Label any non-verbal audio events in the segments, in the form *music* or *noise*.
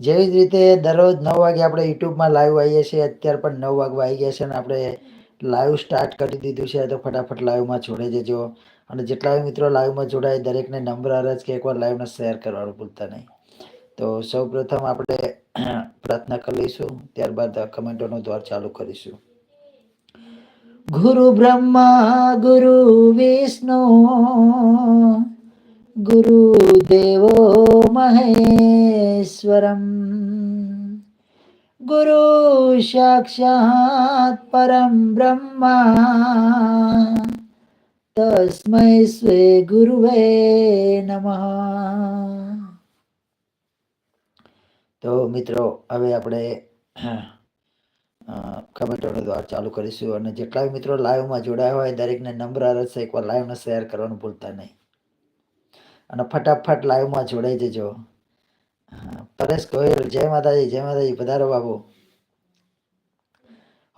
જેવી જ રીતે દરરોજ નવ વાગે આપણે યુટ્યુબમાં લાઈવ આવીએ છીએ, અત્યારે પણ નવ વાગવા આવી ગયા છે અને આપણે લાઈવ સ્ટાર્ટ કરી દીધું છે, તો ફટાફટ લાઈવમાં જોડાઈ જજો. અને જેટલા મિત્રો લાઈવમાં જોડાય, દરેકને નંબર અરજ કે એકવાર લાઈવને શેર કરવાનું ભૂલતા નહીં. તો સૌ પ્રથમ આપણે *clears throat* પ્રાર્થના કરી લઈશું, ત્યારબાદ કમેન્ટોનો દ્વાર ચાલુ કરીશું. ગુરુ બ્રહ્મા, ગુરુ વિષ્ણુ ગુરુદેવો મહેશ્વરમ ગુરુ સાક્ષાત પરમ બ્રહ્મા તસ્મૈ સ્વે ગુરુવે નમઃ તો મિત્રો હવે આપણે કમેન્ટોનો દ્વાર ચાલુ કરીશું અને જેટલા મિત્રો લાઈવમાં જોડાયા હોય, દરેકને નંબર અરજ એકવાર લાઈવને શેર કરવાનું ભૂલતા નહીં. અને ફટાફટ લાઈવમાં જોડાઈ જજો. પરેશ ગોયલ જય માતાજી જય માતાજી, પધારો બાબુ.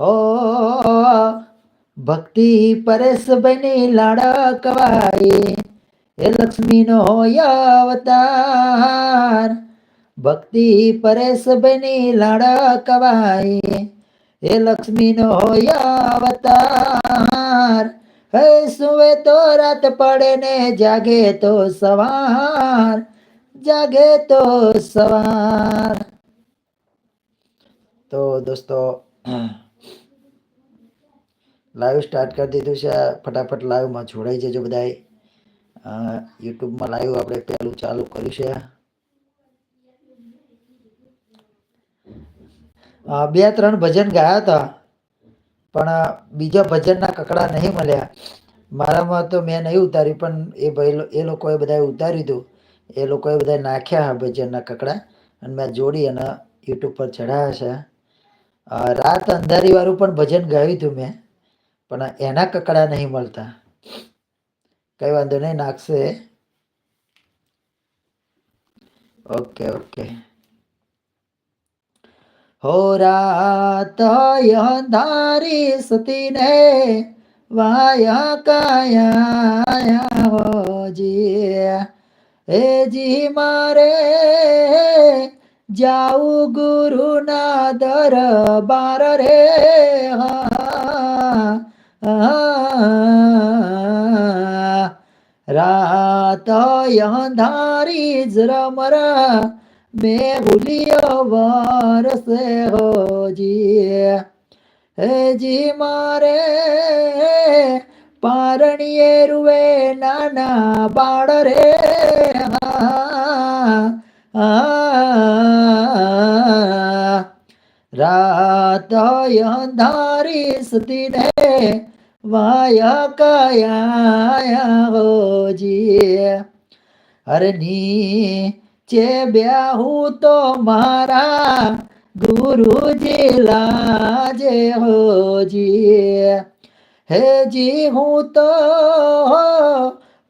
હો, ભક્તિ પરેશ બની લાડા કવાય એ લક્ષ્મીનો હોય અવતાર. ભક્તિ પરેશ બની લાડા કવાય એ લક્ષ્મીનો હોય અવતાર. હે સુવે તો રાત પડે ને જાગે તો સવાર, જાગે તો સવાર. તો દોસ્તો, લાઈવ સ્ટાર્ટ કરી દીધું છે. ફટાફટ લાઈવમાં જોડાઈ જજો બધાય. યુટ્યુબમાં લાઈવ આપણે પહેલું ચાલુ કર્યું છે. બે ત્રણ ભજન ગાયા હતા. પણ બીજા ભજનના કકડા નહીં મળ્યા. મારામાં તો મેં નહીં ઉતાર્યું, પણ એ ભાઈ એ લોકોએ બધાએ ઉતાર્યું હતું. એ લોકોએ બધા નાખ્યા ભજનના કકડા અને મેં જોડી અને યુટ્યુબ પર ચઢાવ્યા છે. રાત અંધારીવાળું પણ ભજન ગાયું હતું મેં, પણ એના કકડા નહીં મળતા. કઈ વાંધો નહીં, નાખશે. Okay okay. હો રાત અંધારી સતીને વાયા કાયા હોજી હે જી મારે જાઉં ગુરુના દરબાર રે. રાત અંધારી જરમરા મેં ભૂલિયો વરસે હોજી હે જી મારે પારણીએ રૂવે નાના બાળ રે. રાત અંધારી સતીને વાયા કયા હોજી હરની ચે બ્યાહું તો મારા ગુરુજી લાજે હોજી હેજી હું તો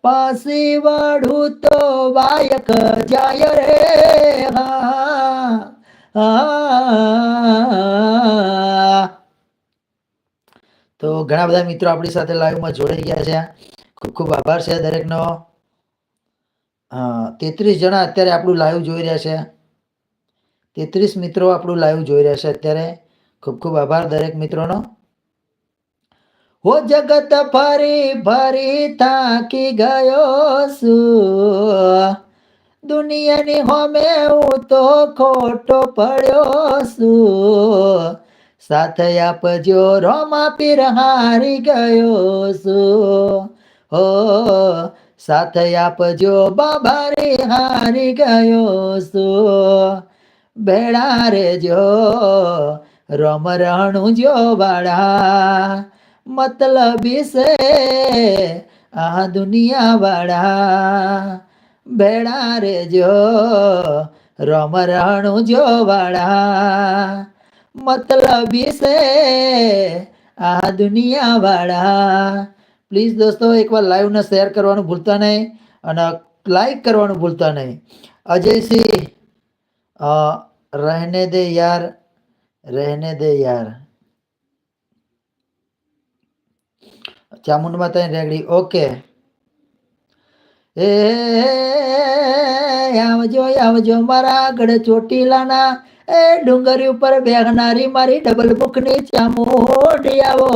પાસી વાળું તો વાયક જાય રે. તો ઘણા બધા મિત્રો આપણી સાથે લાઈવમાં જોડાઈ ગયા છે. ખૂબ ખૂબ આભાર છે દરેકનો. તેત્રીસ જણા અત્યારે આપણું લાઈવ જોઈ રહ્યા છે. તેત્રીસ મિત્રો આપણું લાઈવ જોઈ રહ્યા છે અત્યારે. ખૂબ ખૂબ આભાર દરેક મિત્રોનો. હો જગત ફરી ફરી થાકી ગયો છું. દુનિયાની હોમે હું તો ખોટો પડ્યો છું. સાથે આપજો રોમા પીર હારી ગયો છું. હો સાથે આપજો બાબા રે હારી ગયો છું બેડા રે જો, રમ રણું જો વાળા. મતલબી છે આ દુનિયા વાળા. બેડા રે જો, રમ રણું જો વાળા. મતલબી છે આ દુનિયા વાળા. પ્લીઝ દોસ્તો એકવાર લાઈવને શેર કરવાનું ભૂલતા નહીં અને લાઈક કરવાનું ભૂલતા નહીં અજયસિંહ રહેને દે યાર રહેને દે યાર ચામુંડ માતા રેગડી ઓકે એ આવજો આવજો મારા આગળ ચોટીલાના એ ડુંગરી ઉપર બેહનારી મારી ડબલ મુખની ચામુંડી આવો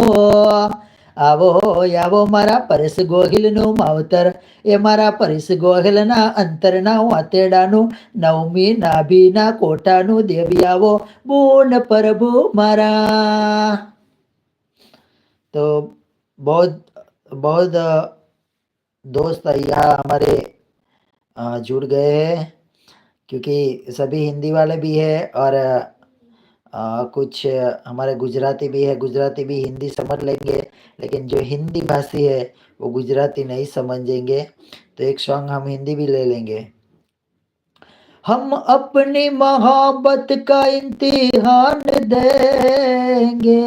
આવો આવો મારા પરેશ ગોહિલનું માવતર એ મારા પરેશ ગોહિલના અંતરના વાતેડાનું નવમી નાભીના કોટાનું દેવી આવો બૂન પ્રભુ મારા तो बहुत बहुत अ, दोस्त यहाँ हमारे अ, जुड़ गए हैं क्योंकि सभी हिंदी वाले भी है और अ, कुछ हमारे गुजराती भी है गुजराती भी हिंदी समझ लेंगे लेकिन जो हिंदी भाषी है वो गुजराती नहीं समझेंगे। तो एक सॉन्ग हम हिंदी भी ले लेंगे। हम अपनी मोहब्बत का इम्तिहान देंगे।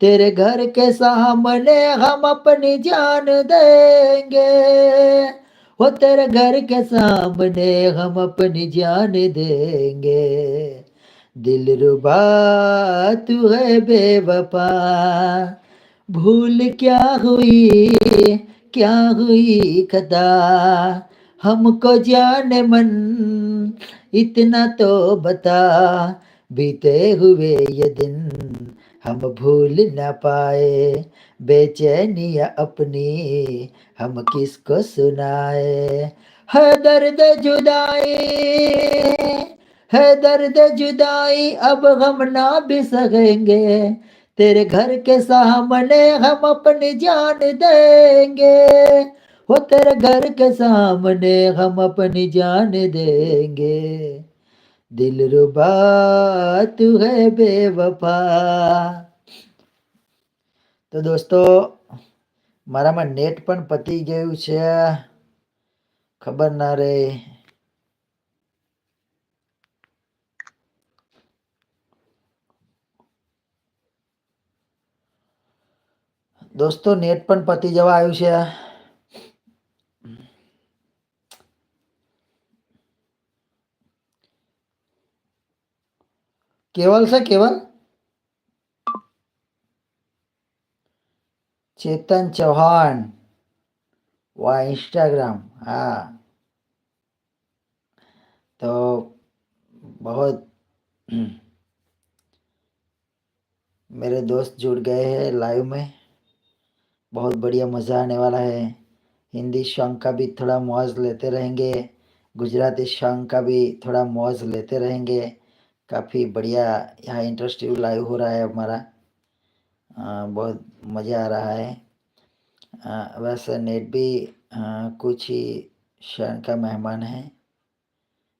तेरे घर के सामने हम अपनी जान देंगे। वो तेरे घर के सामने हम अपनी जान देंगे। दिल रुबा तू है बेवफा। भूल क्या हुई क्या हुई खता? हमको जाने मन, इतना तो बता। बीते हुए ये दिन हम भूल न पाए। बेचैनिया अपनी हम किसको सुनाए? है दर्द जुदाई है दर्द जुदाई अब हम ना भी सकेंगे तेरे घर के सामने हम अपनी जान देंगे वो तेरे घर के सामने हम अपनी जान देंगे દિલ રૂબા તું હે બેવફા તો દોસ્તો મારામાં નેટ પણ પતી ગયું છે ખબર ના રે દોસ્તો નેટ પણ પતી જવા આવ્યું છે કેવલ છે કેવલ ચેતન ચૌહાણ वाह इंस्टाग्राम हाँ तो बहुत मेरे दोस्त जुड़ गए हैं लाइव में बहुत बढ़िया मज़ा आने वाला है। हिंदी सॉन्ग का भी थोड़ा मौज लेते रहेंगे। गुजराती सॉन्ग का भी थोड़ा मौज लेते रहेंगे। काफ़ी बढ़िया यहाँ इंटरेस्टिव लाइव हो रहा है हमारा। बहुत मज़ा आ रहा है। अ, वैसे नेट भी अ, कुछ ही क्षण का मेहमान है।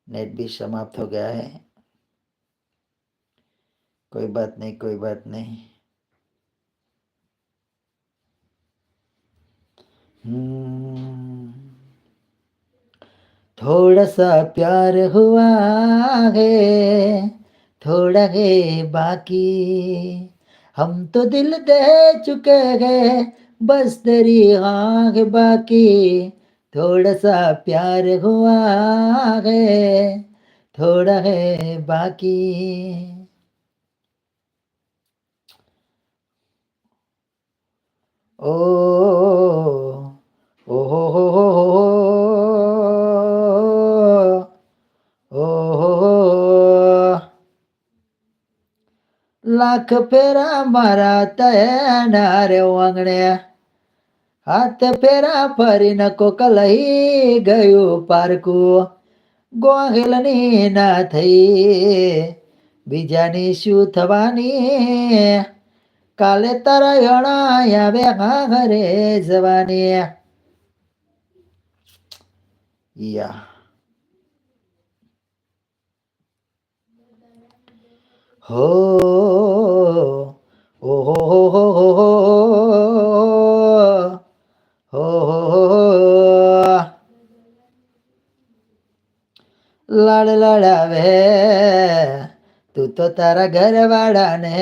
नेट भी समाप्त हो गया है। कोई बात नहीं कोई बात नहीं। थोड़ा सा प्यार हुआ है थोड़ा है बाकी हम तो दिल दे चुके हैं बस तेरी आँख बाकी थोड़ा सा प्यार हुआ है थोड़ा है बाकी ओ हो, हो, हो, लाख फेरा मारा तयार वांगण्या हात फेरा फरी नको कलही गयो पारकू. ગોહિલની ના થઈ બીજાની શું થવાની કાલે તારા યણાયા બે ઘરે જવાની Yeah. Oh, oh, oh, oh, oh, oh, oh, oh, લાડ લડાવે તું તો તારા ઘરવાળાને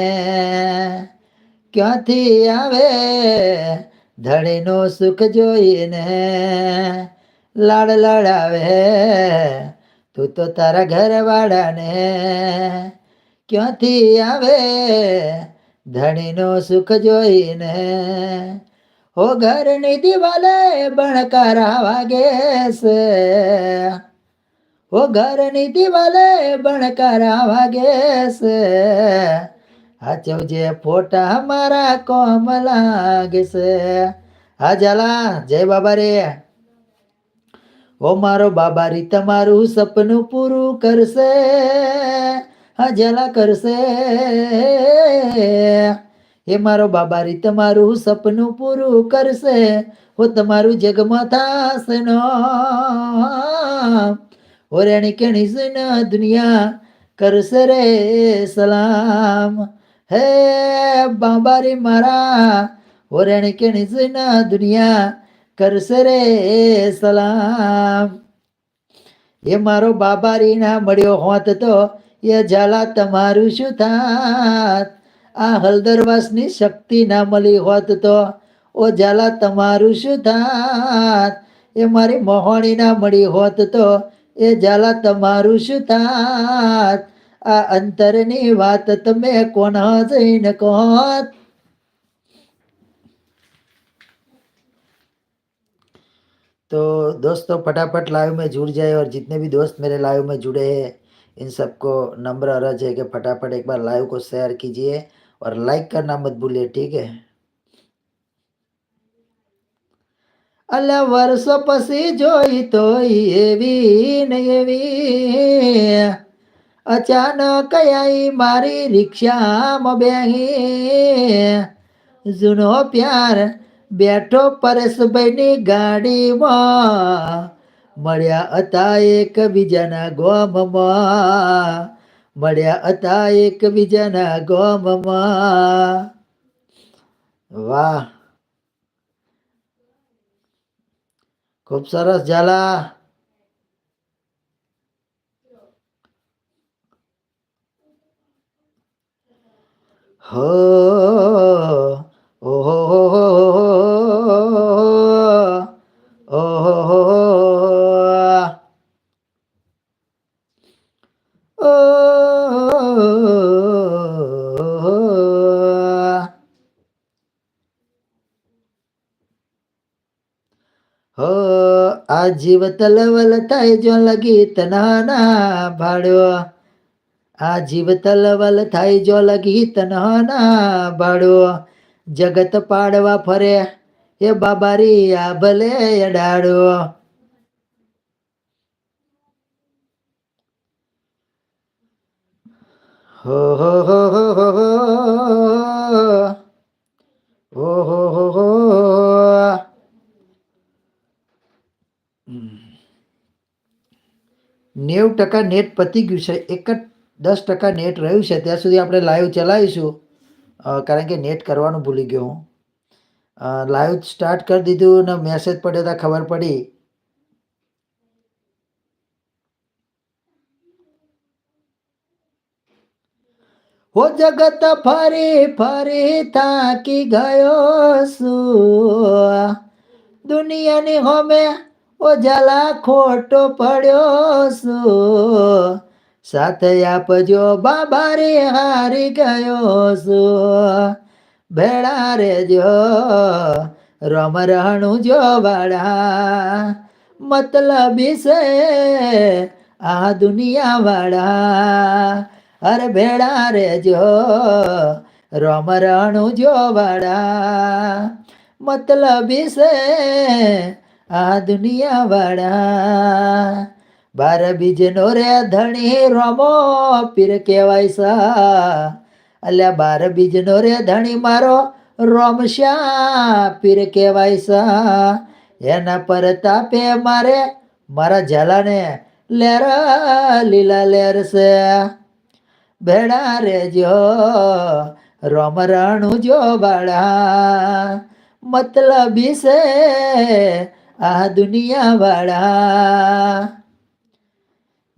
ક્યાંથી આવે ધણીનો સુખ જોઈને લાડ લડાવે. તું તો તારા ઘરવાળાને ક્યાંથી આવે? ધણીનો સુખ જોઈને હો ઘરની દિવાલે બણકારા વાગે છે હો ઘરની દિવાલે બણકારા વાગે છે હાચવજે ફોટા મારા કોમ લાગે છે હા જલા જય બાબા રે. ઓ મારો બાબારી, તમારું સપનું પૂરું કરશે હા જલા કરશે. એ મારો બાબારી, તમારું સપનું પૂરું કરશે, હો તમારું જગમાં થાશે નો રેણી કેણી સુન દુનિયા કરશે રે સલામ. હે બાબારી મારા ઓ રેણી કેણી સુન દુનિયા કરશે રે સલામ. એ મારો બાબા રીના મળ્યો હોત તો એ ઝાલા તમારું શું થાત? આ હલદરવાસની શક્તિ ના મળી હોત તો ઓ ઝાલા તમારું શું થાત? એ મારી મોહણી ના મળી હોત તો એ ઝાલા તમારું શું થાત? આ અંતરની વાત તમે કોણ જઈને કોત तो दोस्तों फटाफट लाइव में जुड़ जाए और जितने भी दोस्त मेरे लाइव में जुड़े हैं इन सबको नम्र अर्ज है कि फटाफट एक बार लाइव को शेयर कीजिए और लाइक करना मत भूलिए ठीक है અલ્યા વર્ષો પછી જોઈ તો એવી ને એવી અચાનક આઈ મારી રિક્ષામાં બેહી જૂનો પ્યાર બેઠો પરેશભાઈની ગાડીમાં. મળ્યા હતા એક બીજાના ગોમમાં. મળ્યા હતા એક બીજાના ગોમમાં. વાહ. ખૂબ સરસ, ઝાલા. હો ઓહો ઓહો હો આ જીવ તલવલ થાય જો લગી તનહના ભાડો આ જીવ તલવલ થાય જો લગી તના ભાડો જગત પાડવા ફરે એ બાબારી આ ભલે અડાડો હો હો હો હો હો હો હો હો નેવું ટકા નેટ પતી ગયું છે. એક જ દસ ટકા નેટ રહ્યું છે. ત્યાં સુધી આપણે લાઈવ ચલાવીશું. કારણ કે નેટ કરવાનું ભૂલી ગયો હું. લાઈવ સ્ટાર્ટ કરી દીધું ને મેસેજ પડ્યો તો, ખબર પડી. હો જગત ફરી ફરી થાકી ગયો છું. દુનિયાની હોમે ઓજાલા ખોટો પડ્યો છું સાથે આપજો બાબા રે હારી ગયો છું ભેળા રેજો, રમ રણું જો વાળા મતલબી છે આ દુનિયા વાળા અરે ભેળા રેજો, રમ રણું જો વાળા મતલબી છે આ દુનિયા વાળા. બાર બીજનો રે ધણી રમો પીર કહેવાય સા. અલ્યા બાર બીજનો રે ધણી મારો રોમશા પીર કહેવાય સા. એના પર તાપે મારે મારા ઝાલાને લેર લીલા લેર છે. ભેડા રેજો રોમ રણું જો બાળા મતલબી છે આ દુનિયા વાળા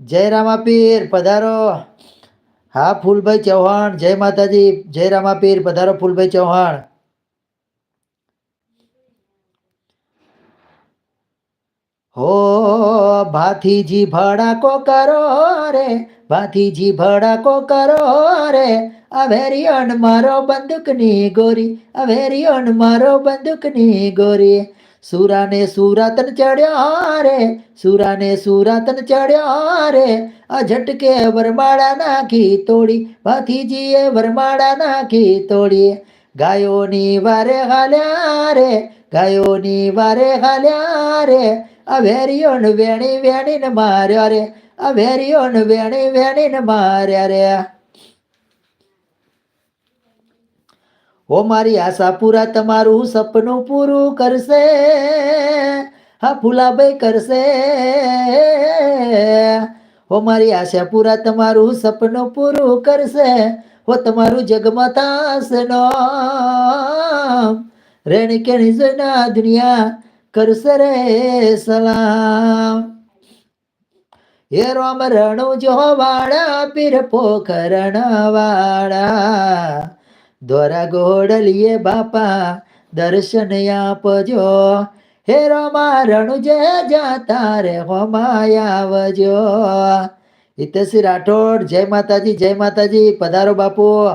જય રામાપીર પધારો હા ફૂલભાઈ ચૌહાણ જય માતાજી જય રામાપીર પધારો ફૂલભાઈ ચૌહાણ હો ભાથીજી ભડાકો કરો રે ભાથીજી ભડાકો કરો રે આ વેરિયોન મારો બંદૂકની ગોરી આ વેરિયોન મારો બંદૂકની ગોરી સુરાને સુરાતન ચડ્યો રે સુરાને સુરાતન ચડ્યો રે આ ઝટકે વરમાળા નાખી તોડી, ભાથીજીએ વરમાળા નાખી તોડી. ગાયોની વારે હાલ્યા રે, ગાયોની વારે હાલ્યા રે. આ વેરિયોન વેણી વેણીને માર્યો રે, આ વેરિયોન વેણી વેણીને માર્યા રે. ઓ મારી આશા પૂરા તમારું સપનું પૂરું કરશે. હા ફુલાભાઈ કરશે. હો મારી આશા પૂરા તમારું સપનું પૂરું કરશે. હો તમારું જગમાં તાસનો રેણી કેણી જોઈના દુનિયા કરશે રે સલામ. હે રામ રણુ જો વાળા પીર પોખરણ વાળા દ્વારા ગોડલીએ બાપા, દર્શન આપજો. હે રમા, રણુજે જાતા રે હોમાય આવજો. હિતેશી રાઠોડ, જય માતાજી જય માતાજી, પધારો બાપુ.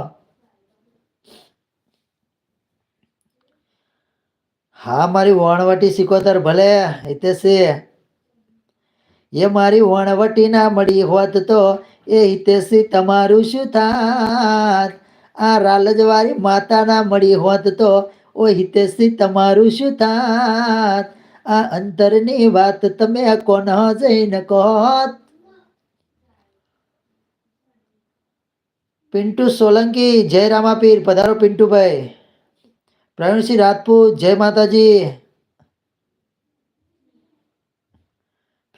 હા, મારી વણવટી સિકોતર ભલે, હિતેશી. એ મારી વણવટી ના મળી હોત તો, એ હિતેશી તમારું શું થાત? આ રાલજવારી માતા ના મળી હોત તો, ઓ હિતેશી, તમારું શું થાત? આ અંતરની વાત તમે કોણ જઈને કહત? પિન્ટુ સોલંકી, જય રામાપીર, પધારો પિન્ટુભાઈ. પ્રવીણસિંહ રાજપૂત, જય માતાજી.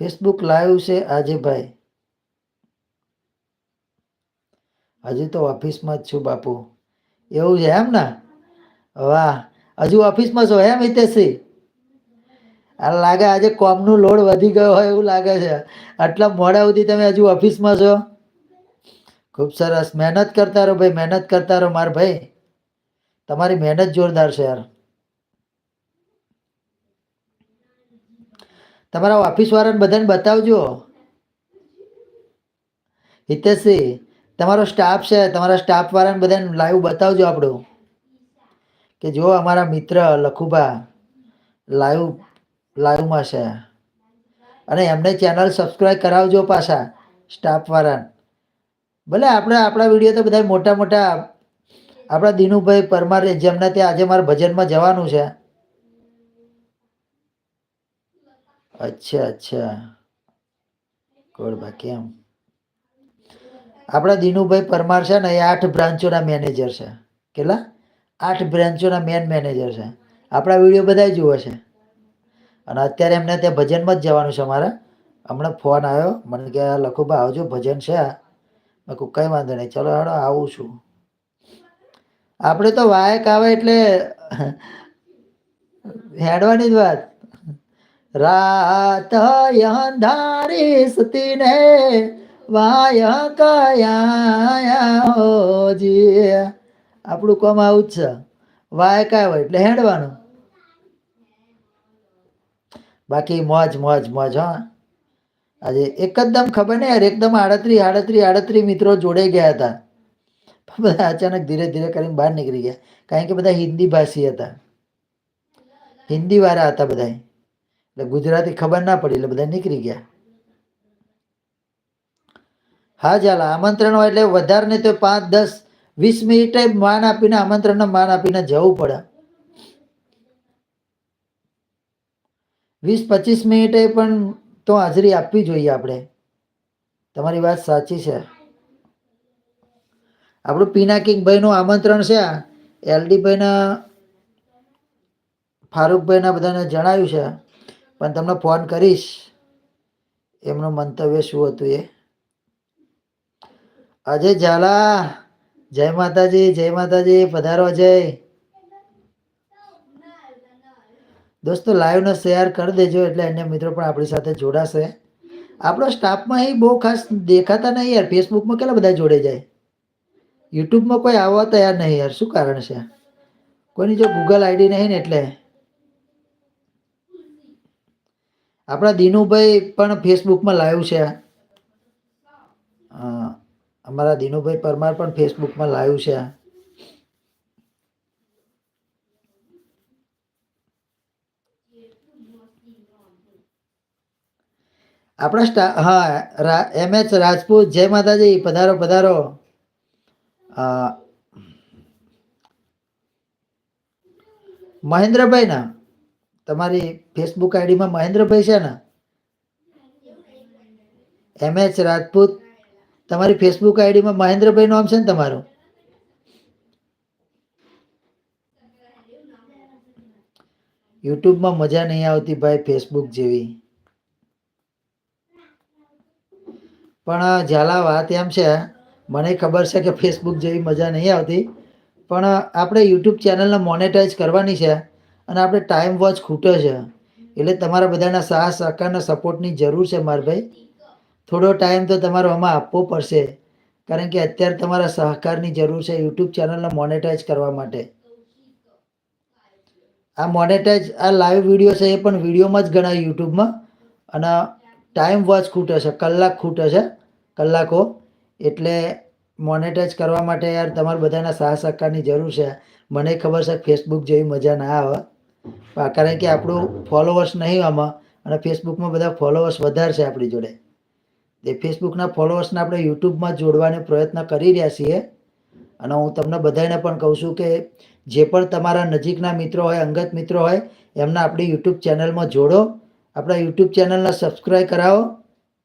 ફેસબુક લાઈવ છે આજે ભાઈ. હજુ તો ઓફિસમાં જ છું બાપુ. એવું છે એમ ને? વાહ, હજુ ઓફિસમાં છો એમ હિતેશસિંહ આ લાગે આજે કોમનું લોડ વધી ગયો હોય એવું લાગે છે. આટલા મોડા સુધી તમે હજુ ઓફિસમાં છો? ખૂબ સરસ. મહેનત કરતા રહો ભાઈ, મહેનત કરતા રહો માર ભાઈ. તમારી મહેનત જોરદાર છે યાર. તમારા ઓફિસ વાળાને બધાને બતાવજો. હિતેશજી તમારો સ્ટાફ છે, તમારા સ્ટાફ વાળાને બધાને લાઈવ બતાવજો આપણું કે જો અમારા મિત્ર લખુભા લાઈવ લાઈવમાં છે. અને એમને ચેનલ સબસ્ક્રાઈબ કરાવજો પાછા સ્ટાફ વાળાને. ભલે આપણે, આપણા વીડિયો તો બધા મોટા મોટા, આપણા દિનુભાઈ પરમાર જેમના ત્યાં આજે મારે ભજનમાં જવાનું છે. અચ્છા અચ્છા. કોણ બાકી એમ. આપણા દિનુભાઈ પરમાર છે ને, એ આઠ બ્રાન્ચોના મેનેજર છે. કેટલા? આઠ બ્રાન્ચોના મેન મેનેજર છે. આપણા વીડિયો બધા જુએ છે. અને અત્યારે એમને ત્યાં ભજનમાં જ જવાનું છે મારે. હમણાં ફોન આવ્યો. મને કે લખુભા આવજો, ભજન છે મેં કહું કંઈ વાંધો નહીં. ચલો, હેડો, આવું છું. આપણે તો વાયક આવે એટલે હેડવાની જ વાત. રાત અંધારી સતીને વાય કયા હોજી આપણું કોમ આવું જ છે. વાય કાય એટલે હેડવાનું. બાકી મોજ મોજ મોજ, હા. આજે એકદમ ખબર નહીં યાર, એકદમ આડત્રી આડત્રી આડત્રી મિત્રો જોડે ગયા હતા. બધા અચાનક ધીરે ધીરે કરીને બહાર નીકળી ગયા. કારણ કે બધા હિન્દી ભાષી હતા. હિન્દી વાળા હતા બધા એટલે ગુજરાતી ખબર ના પડી એટલે બધા નીકળી ગયા. હા, ચાલ, આમંત્રણ હોય એટલે વધારે ને તો પાંચ, દસ, વીસ મિનિટે માન આપીને આમંત્રણને માન આપીને જવું પડે. વીસ, પચીસ મિનિટે પણ તો હાજરી આપવી જોઈએ આપણે. તમારી વાત સાચી છે. આપણું પિનાકિંગ ભાઈનું આમંત્રણ છે. એલડીભાઈના, ફારૂકભાઈના બધાને જણાવ્યું છે. પણ તમને ફોન કરીશ. એમનું મંતવ્ય શું હતું એ? અજય ઝાલા. જય માતાજી જય માતાજી, પધારો અજય દોસ્તો લાઈવનો શેર કરી દેજો એટલે અન્ય મિત્રો પણ આપણી સાથે જોડાશે. આપણો સ્ટાફમાં એ બહુ ખાસ દેખાતા નહીં યાર. ફેસબુકમાં કેટલા બધા જોડે જાય? યુટ્યુબમાં કોઈ આવવા તૈયાર નહીં યાર. શું કારણ છે? કોઈની જો ગૂગલ આઈડી નહીં ને એટલે. આપણા દિનુભાઈ પણ ફેસબુકમાં લાઈવ છે. અમારા દિનુભાઈ પરમાર પણ ફેસબુકમાં લાવ્યું છે. આપણા સ્ટા, હા એમ એચ રાજપૂત, જય માતાજી, પધારો પધારો. મહેન્દ્રભાઈ ના. તમારી ફેસબુક આઈડીમાં મહેન્દ્રભાઈ છે ને? એમ એચ રાજપૂત તમારી ફેસબુક આઈડીમાં મહેન્દ્રભાઈ નામ છે ને તમારું? યુટ્યુબમાં મજા નહીં આવતી ભાઈ ફેસબુક જેવી. પણ ઝાલા વાત એમ છે, મને ખબર છે કે ફેસબુક જેવી મજા નહીં આવતી. પણ આપણે યુટ્યુબ ચેનલને મોનેટાઈઝ કરવાની છે અને આપણે ટાઈમ વોચ ખૂટે છે. એટલે તમારા બધાના સાહસ સહકારના સપોર્ટની જરૂર છે મારા ભાઈ. થોડો ટાઈમ તો તમારો આમાં આપવો પડશે, કારણ કે અત્યારે તમારા સહકારની જરૂર છે યુટ્યુબ ચેનલને મોનેટાઈઝ કરવા માટે. આ મોનેટાઈઝ આ લાઈવ વીડિયો છે એ પણ વિડીયોમાં જ ગણાય યુટ્યુબમાં અને ટાઈમ વોચ ખૂટે છે, કલાક ખૂટે છે, કલાકો. એટલે મોનેટાઈઝ કરવા માટે યાર તમારે બધાના સાહ સહકારની જરૂર છે. મને ખબર છે ફેસબુક જેવી મજા ના આવે. કારણ કે આપણું ફોલોવર્સ નહીં આમાં, અને ફેસબુકમાં બધા ફોલોવર્સ વધારે છે આપણી જોડે. એ ફેસબુકના ફોલોઅર્સને આપણે યુટ્યુબમાં જોડવાનો પ્રયત્ન કરી રહ્યા છીએ. અને હું તમને બધાને પણ કહું છું કે જે પણ તમારા નજીકના મિત્રો હોય, અંગત મિત્રો હોય, એમને આપણી યુટ્યુબ ચેનલમાં જોડો. આપણા યુટ્યુબ ચેનલને સબસ્ક્રાઈબ કરાવો.